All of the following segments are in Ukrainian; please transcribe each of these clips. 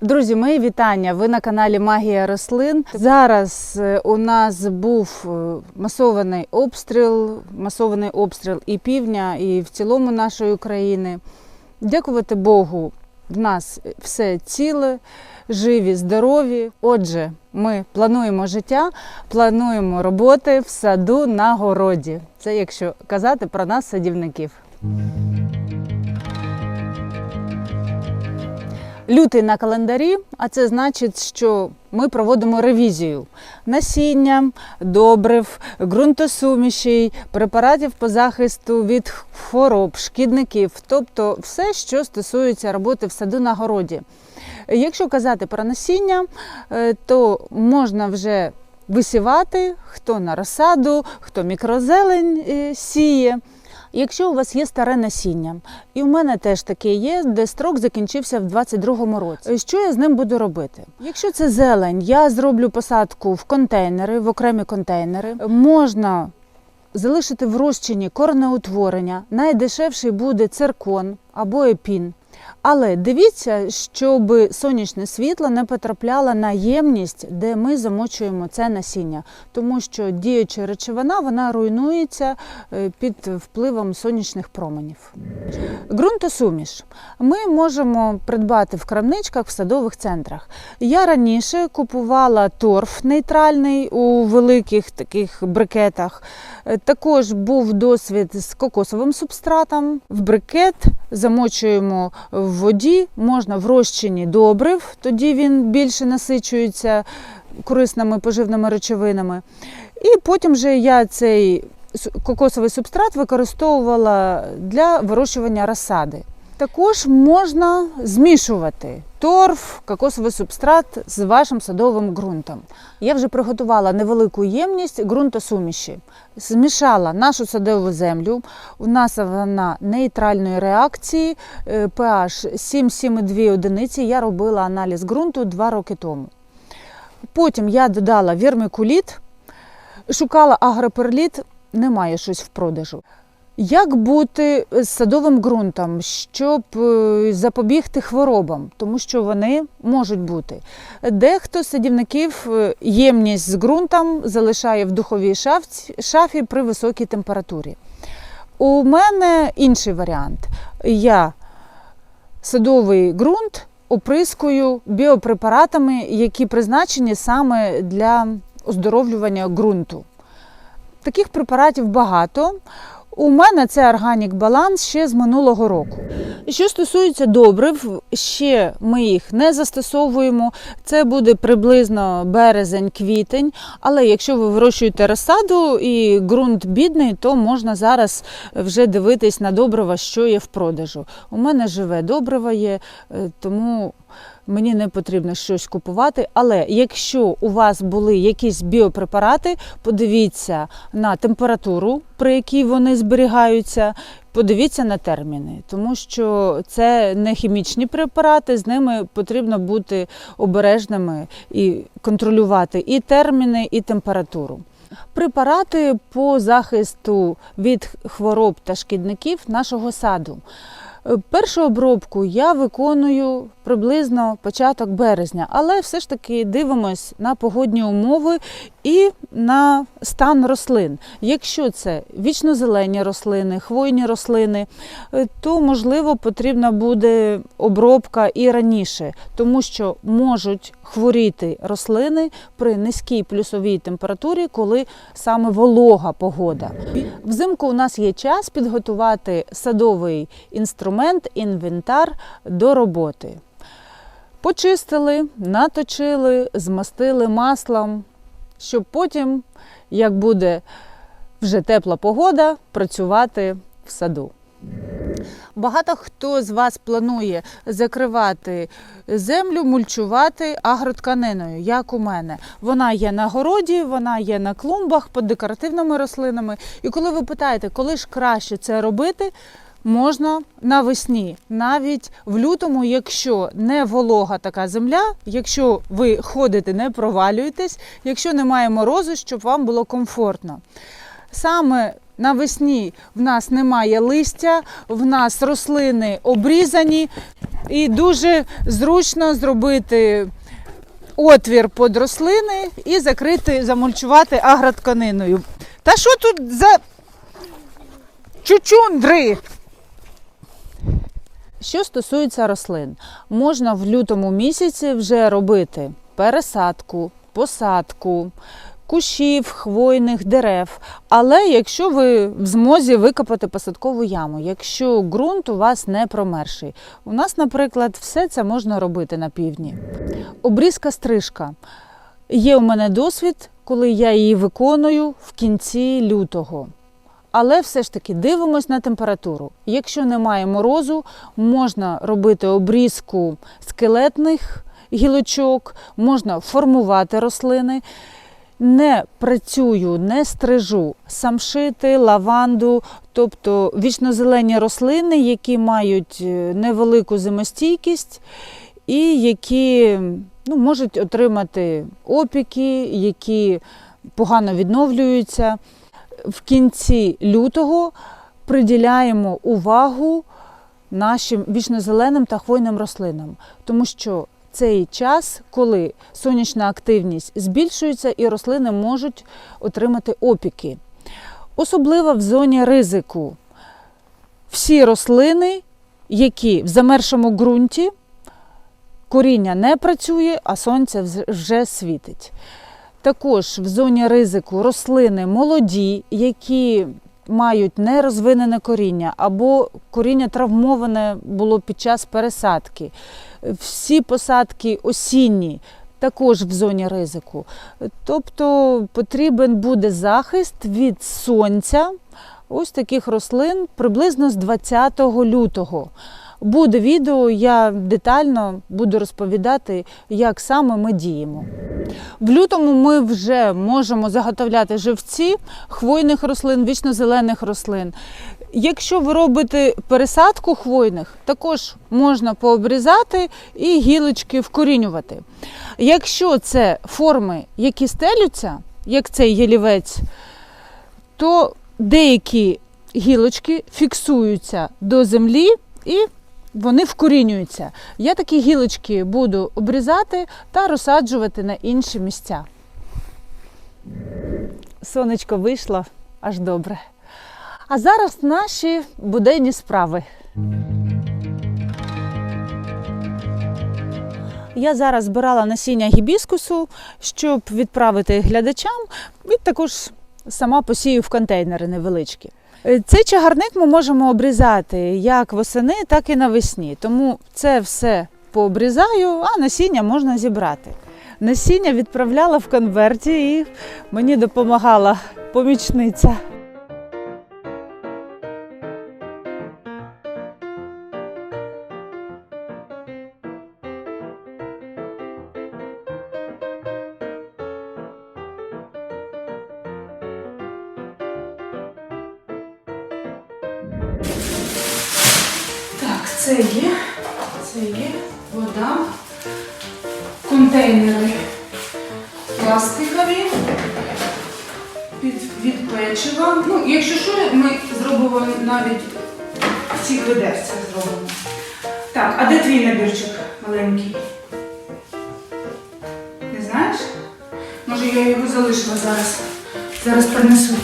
Друзі, мої вітання! Ви на каналі Магія рослин. Зараз е, у нас був е, масований обстріл, масований обстріл і півдня, і в цілому нашої країни. Дякувати Богу, в нас все ціле, живі, здорові. Отже, ми плануємо життя, плануємо роботи в саду на городі. Це якщо казати про нас, садівників. Лютий на календарі, а це значить, що ми проводимо ревізію насіння, добрив, ґрунтосумішей, препаратів по захисту від хвороб, шкідників, тобто все, що стосується роботи в саду на городі. Якщо казати про насіння, е, то можна вже висівати, хто на розсаду, хто мікрозелень е, сіє. Якщо у вас є старе насіння, і у мене теж таке є, де строк закінчився в 22-му році. Що я з ним буду робити? Якщо це зелень, я зроблю посадку в контейнери, в окремі контейнери. Можна залишити в розчині корнеутворення. Найдешевший буде циркон або епін. Але дивіться, щоб сонячне світло не потрапляло на ємність, де ми замочуємо це насіння, тому що діюча речовина вона руйнується е, під впливом сонячних променів. Ґрунтосуміш ми можемо придбати в крамничках в садових центрах. Я раніше купувала торф нейтральний у великих таких брикетах. Е, Також був досвід з кокосовим субстратом. В брикет замочуємо в воді, можна в розчині добрив, тоді він більше насичується корисними поживними речовинами. І потім вже я цей кокосовий субстрат використовувала для вирощування розсади. Також можна змішувати торф, кокосовий субстрат з вашим садовим ґрунтом. Я вже приготувала невелику ємність ґрунтосуміші. Змішала нашу садову землю. У нас вона нейтральної реакції, е, pH 7,7,2 одиниці. Я робила аналіз ґрунту 2 роки тому. Потім я додала вірмикуліт, шукала агроперліт, немає щось в продажу. Як бути з садовим ґрунтом, щоб е, запобігти хворобам, тому що вони можуть бути. Дехто з садівників е, ємність з ґрунтом залишає в духовій шафі при високій температурі. У мене інший варіант. Я садовий ґрунт оприскую біопрепаратами, які призначені саме для оздоровлювання ґрунту. Таких препаратів багато. У мене це органік баланс ще з минулого року. Що стосується добрив, ще ми їх не застосовуємо. Це буде приблизно березень-квітень. Але якщо ви вирощуєте розсаду і ґрунт бідний, то можна зараз вже дивитись на добрива, що є в продажу. У мене живе добриво є, е, тому мені не потрібно щось купувати. Але якщо у вас були якісь біопрепарати, подивіться на температуру, при якій вони зберігаються. Подивіться на терміни, тому що це не хімічні препарати, з ними потрібно бути обережними і контролювати і терміни, і температуру. Препарати по захисту від хвороб та шкідників нашого саду. Першу обробку я виконую приблизно початок березня, але все ж таки дивимось на погодні умови і на стан рослин. Якщо це вічнозелені рослини, хвойні рослини, е, то можливо потрібна буде обробка і раніше, тому що можуть хворіти рослини при низькій плюсовій температурі, коли саме волога погода. Взимку у нас є час підготувати садовий інструмент, інвентар до роботи. Почистили, наточили, змастили маслом, щоб потім, як буде вже тепла погода, працювати в саду. Багато хто з вас планує закривати землю, мульчувати агротканиною, як у мене. Вона є на городі, вона є на клумбах під декоративними рослинами. І коли ви питаєте, коли ж краще це робити, можна навесні, навіть в лютому, якщо не волога така земля, якщо ви ходите, не провалюєтесь, якщо немає морозу, щоб вам було комфортно. Саме навесні в нас немає листя, в нас рослини обрізані, і дуже зручно зробити отвір під рослини і закрити, замульчувати агротканиною. Та що тут за чучундри? Що стосується рослин, можна в лютому місяці вже робити пересадку, посадку, кущів, хвойних дерев. Але якщо ви в змозі викопати посадкову яму, якщо ґрунт у вас не промерший, у нас, наприклад, все це можна робити на півдні. Обрізка стрижка. Є у мене досвід, коли я її виконую в кінці лютого. Але все ж таки дивимось на температуру. Якщо немає морозу, можна робити обрізку скелетних гілочок, можна формувати рослини. Не працюю, не стрижу самшити, лаванду, тобто вічнозелені рослини, які мають е, невелику зимостійкість і які ну, можуть отримати опіки, які погано відновлюються в кінці лютого приділяємо увагу нашим вічнозеленим та хвойним рослинам, тому що цей час, коли сонячна активність збільшується і рослини можуть отримати опіки. Особливо в зоні ризику. Всі рослини, які в замершому ґрунті, коріння не працює, а сонце вже світить. Також в зоні ризику рослини молоді, які мають нерозвинене коріння або коріння травмоване було під час пересадки. Всі посадки осінні також в зоні ризику. Тобто потрібен буде захист від сонця ось таких рослин приблизно з 20 лютого. Буде відео, я детально буду розповідати, як саме ми діємо. В лютому ми вже можемо заготовляти живці хвойних рослин, вічнозелених рослин. Якщо ви робите пересадку хвойних, також можна пообрізати і гілочки вкорінювати. Якщо це форми, які стелються, як цей ялівець, то деякі гілочки фіксуються до землі і вони вкорінюються. Я такі гілочки буду обрізати та розсаджувати на інші місця. Сонечко вийшло аж добре. А зараз наші буденні справи. Я зараз збирала насіння гібіскусу, щоб відправити глядачам, і також сама посію в контейнери невеличкі. Е, Цей чагарник ми можемо обрізати як восени, так і навесні. Тому це все пообрізаю, а насіння можна зібрати. Насіння відправляла в конверті і мені допомагала помічниця. Так, це є, це є вода, контейнери пластикові від, від печива. Ну, якщо що, ми зробимо навіть в цих ведерцях зробимо. Так, а де твій набірчик маленький? Не знаєш? Може я його залишила зараз. Зараз принесу.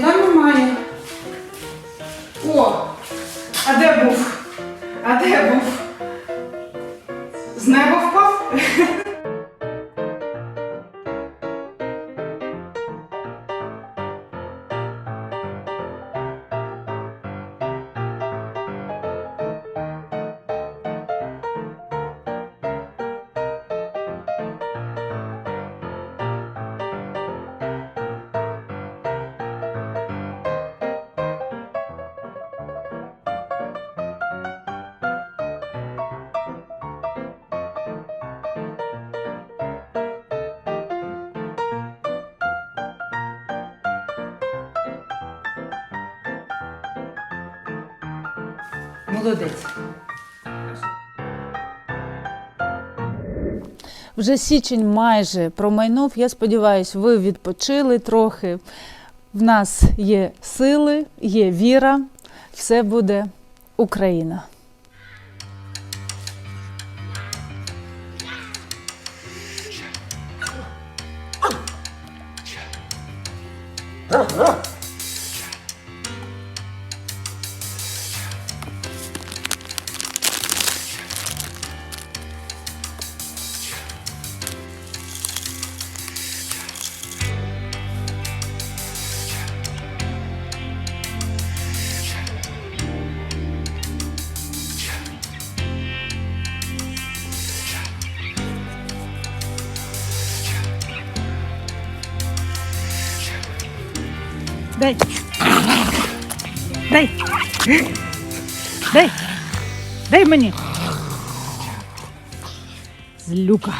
Там немає. Молодець. Вже січень майже промайнув. Я сподіваюся, ви відпочили трохи. В нас є сили, є віра. Все буде Україна. Дай. Дай. Дай. Дай мені. Злюка.